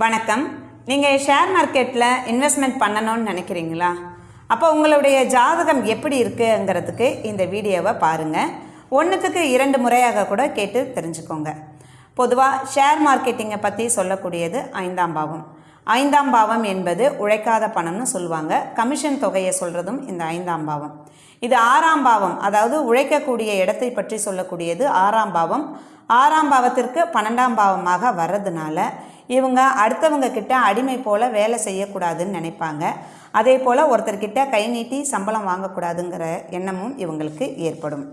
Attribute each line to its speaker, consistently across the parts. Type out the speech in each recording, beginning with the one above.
Speaker 1: வணக்கம். நீங்கள் ஷேர் மார்க்கெட்டில் இன்வெஸ்ட்மெண்ட் பண்ணணும்னு நினைக்கிறீங்களா? அப்போ உங்களுடைய ஜாதகம் எப்படி இருக்குங்கிறதுக்கு இந்த வீடியோவை பாருங்கள் ஒன்றுத்துக்கு இரண்டு முறையாக கூட கேட்டு தெரிஞ்சுக்கோங்க. பொதுவாக ஷேர் மார்க்கெட்டிங்கை பற்றி சொல்லக்கூடியது ஐந்தாம் பாவம். ஐந்தாம் பாவம் என்பது உழைக்காத பணம்னு சொல்லுவாங்க. கமிஷன் தொகையை சொல்கிறதும் இந்த ஐந்தாம் பாவம். இது ஆறாம் பாவம். அதாவது உழைக்கக்கூடிய இடத்தை பற்றி சொல்லக்கூடியது ஆறாம் பாவம். ஆறாம் பாவத்திற்கு பன்னெண்டாம் பாவமாக வர்றதுனால இவங்க அடுத்தவங்க கிட்ட அடிமை போல் வேலை செய்யக்கூடாதுன்னு நினைப்பாங்க. அதே போல் ஒருத்தர்கிட்ட கை நீட்டி சம்பளம் வாங்கக்கூடாதுங்கிற எண்ணமும் இவங்களுக்கு ஏற்படும்.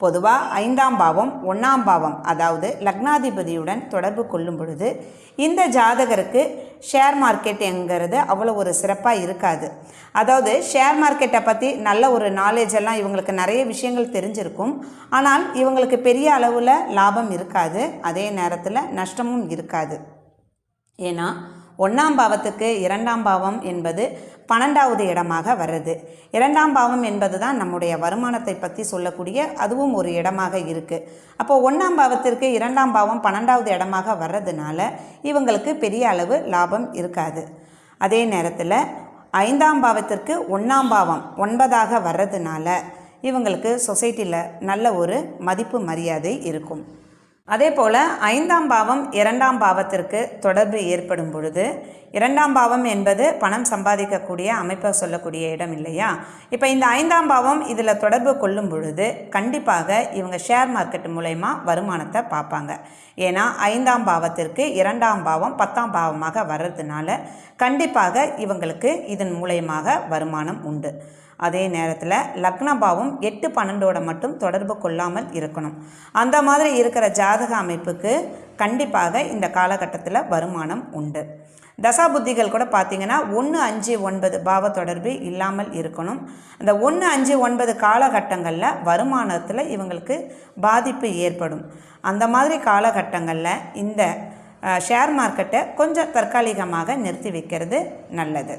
Speaker 1: பொதுவாக ஐந்தாம் பாவம் ஒன்றாம் பாவம் அதாவது லக்னாதிபதியுடன் தொடர்பு கொள்ளும் பொழுது இந்த ஜாதகருக்கு ஷேர் மார்க்கெட்டுங்கிறது அவ்வளோ ஒரு சிறப்பாக இருக்காது. அதாவது ஷேர் மார்க்கெட்டை பற்றி நல்ல ஒரு நாலேஜ் எல்லாம் இவங்களுக்கு நிறைய விஷயங்கள் தெரிஞ்சிருக்கும். ஆனால் இவங்களுக்கு பெரிய அளவில் லாபம் இருக்காது. அதே நேரத்தில் நஷ்டமும் இருக்காது. ஏன்னா ஒன்றாம் பாவத்துக்கு இரண்டாம் பாவம் என்பது பன்னெண்டாவது இடமாக வருது இரண்டாம் பாவம் என்பது தான் நம்முடைய வருமானத்தை பற்றி சொல்லக்கூடிய அதுவும் ஒரு இடமாக இருக்குது அப்போ ஒன்றாம் பாவத்திற்கு இரண்டாம் பாவம் பன்னெண்டாவது இடமாக வர்றதுனால இவங்களுக்கு பெரிய அளவு லாபம் இருக்காது. அதே நேரத்தில் ஐந்தாம் பாவத்திற்கு ஒன்றாம் பாவம் ஒன்பதாக வர்றதுனால இவங்களுக்கு சொசைட்டியில் நல்ல ஒரு மதிப்பு மரியாதை இருக்கும். அதே போல் ஐந்தாம் பாவம் இரண்டாம் பாவத்திற்கு தொடர்பு ஏற்படும் பொழுது இரண்டாம் பாவம் என்பது பணம் சம்பாதிக்கக்கூடிய அமைப்பை சொல்லக்கூடிய இடம் இல்லையா? இப்போ இந்த ஐந்தாம் பாவம் இதில் தொடர்பு கொள்ளும் பொழுது கண்டிப்பாக இவங்க ஷேர் மார்க்கெட் மூலயமா வருமானத்தை பார்ப்பாங்க. ஏன்னா ஐந்தாம் பாவத்திற்கு இரண்டாம் பாவம் பத்தாம் பாவமாக வர்றதுனால கண்டிப்பாக இவங்களுக்கு இதன் மூலயமாக வருமானம் உண்டு. அதே நேரத்தில் லக்னபாவம் எட்டு பன்னெண்டோட மட்டும் தொடர்பு கொள்ளாமல் இருக்கணும். அந்த மாதிரி இருக்கிற ஜாதக அமைப்புக்கு கண்டிப்பாக இந்த காலகட்டத்தில் வருமானம் உண்டு. தசா புத்திகள் கூட பார்த்தீங்கன்னா ஒன்று அஞ்சு ஒன்பது பாவ தொடர்பு இல்லாமல் இருக்கணும். அந்த ஒன்று அஞ்சு ஒன்பது காலகட்டங்களில் வருமானத்தில் இவங்களுக்கு பாதிப்பு ஏற்படும். அந்த மாதிரி காலகட்டங்களில் இந்த ஷேர் மார்க்கெட்டை கொஞ்சம் தற்காலிகமாக நிறுத்தி வைக்கிறது நல்லது.